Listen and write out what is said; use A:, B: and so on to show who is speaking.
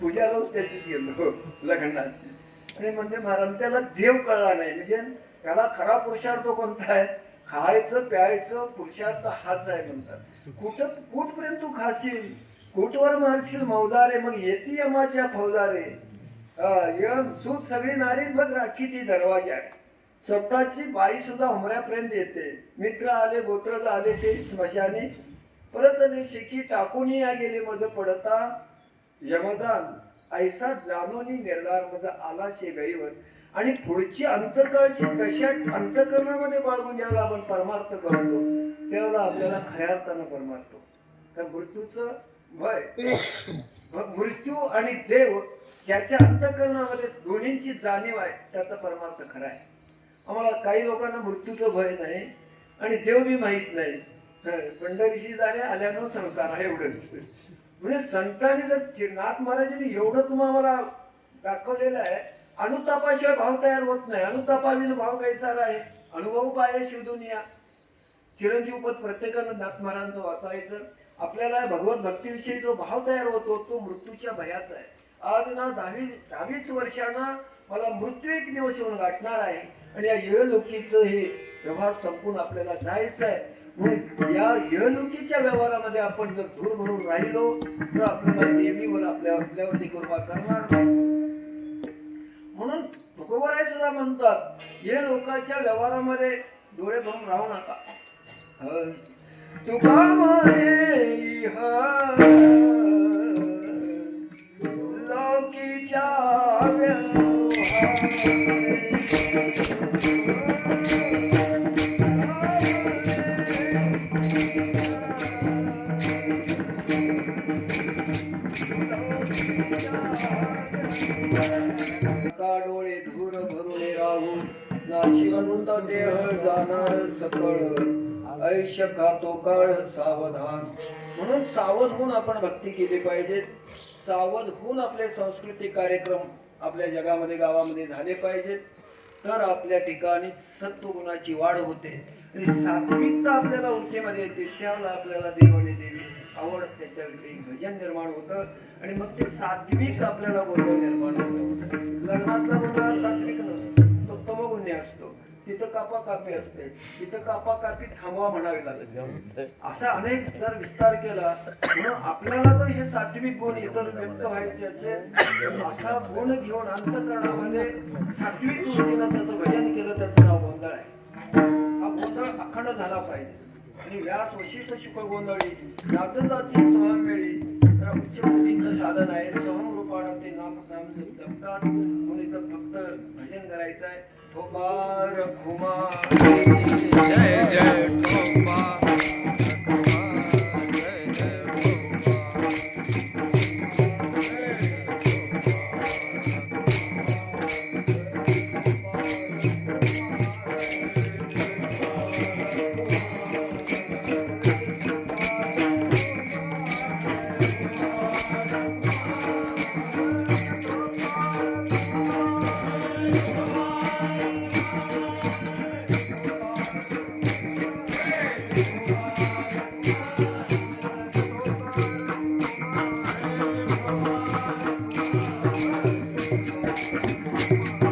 A: पूजालाच त्याची गेलो हो, लग्नाची. आणि म्हणजे महाराज त्याला देव कळला नाही. म्हणजे त्याला खरा पुरुषार्थ कोणता आहे? खायचं प्यायचं पुरुषार्थ हाच आहे म्हणतात. कुठं कुठपर्यंत तू खाशील? कुठवर मारशील मौदारे मग येती यमाच्या फौजारे. यम सूत सगळी नारी बघ राखी ती दरवाजा आहे स्वतःची बाई सुद्धा उमऱ्यापर्यंत येते. मित्र आले गोत्र आले ते स्मशाने. परत ते शेकी टाकून या गेले मध पडता. यमदान ऐसा जाणून निर्धार मध आला शेगाईवर. आणि पुढची अंतकाळची कशा अंतकरणामध्ये बाळगून ज्यावेळेला आपण परमार्थ करतो. त्यावेळेला आपल्याला खऱ्या अर्थानं परमार्थ. तर मृत्यूचं भय मृत्यू आणि देव ज्याच्या अंतकरणामध्ये दोन्हींची जाणीव आहे. त्याचा परमार्थ खरा आहे. आम्हाला काही लोकांना मृत्यूचं भय नाही आणि देव बी माहीत नाही. पंढरीशी जाणे आल्यानं संसार आहे एवढंच. म्हणजे संतांनी जर चि- नाथ महाराजांनी एवढं तुम्हाला दाखवलेलं आहे. अनुतापाशिवाय भाव तयार होत नाही. अनुतापाविन भाव कैसा आहे. अनुभव पाय शिवदुनिया चिरंजीव पद प्रत्येकानं नाथ महाराजांचं वाचायचं. आपल्याला भगवत भक्तीविषयी जो भाव तयार होतो तो मृत्यूच्या भयाचा आहे. आज ना दहावी दहावीस वर्षांना मला मृत्यू एक दिवस येऊन गाठणार आहे. आणि या यलोकीचं हे व्यवहार संपून आपल्याला जायचं आहे. म्हणून या यलोकीच्या व्यवहारामध्ये आपण जर दूर म्हणून राहिलो तर आपल्याला देवीवर आपल्या आपल्यावरती कृपा करणार नाही. म्हणून तुकोबराय सुद्धा म्हणतात हे लोकांच्या व्यवहारामध्ये डोळे भरून राहू नका. तुका मारे डोळे धूर भरून राहू नाशिवंत देह जाणार सकळ. आयुष्य खातो काळ सावधान. म्हणून सावध होऊन आपण भक्ती केली पाहिजे सावध होऊन आपले सांस्कृतिक कार्यक्रम आपल्या जगामध्ये गावामध्ये झाले पाहिजेत तर आपल्या ठिकाणी सत्वगुणाची वाढ होते. आणि सात्विकता आपल्याला ऊर्जेमध्ये येते त्याला आपल्याला देवाने देवी आवड त्याच्याविषयी भजन निर्माण होतं. आणि मग ते सात्विक आपल्याला बोलणं निर्माण होतं. लग्नातला मुलगा सात्विक नसतो तो तमगुण्य असतो. तिथं कापा कापी असते. तिथं कापा कापी थांबवा म्हणावी लागते असा अनेक जर विस्तार केला म्हणून आपल्याला जर हे सात्विक गुण इतर व्यक्त व्हायचे असेल तर असा गुण घेऊन अंतकरणामध्ये सात्विक गुण त्याचं भजन केलं त्याचं नाव गोंधळ आहे. हा गोंधळ अखंड झाला पाहिजे. आणि व्यास वशिष्ठ शुक गोंधळी जात जाती सोहम तर उच्च बुद्धीचं साधन आहे. सोहम पाडते नाम नाम जपतात. म्हणून इथं फक्त भजन करायचं आहे ठोबार खुमा
B: जय जय
A: Thank you.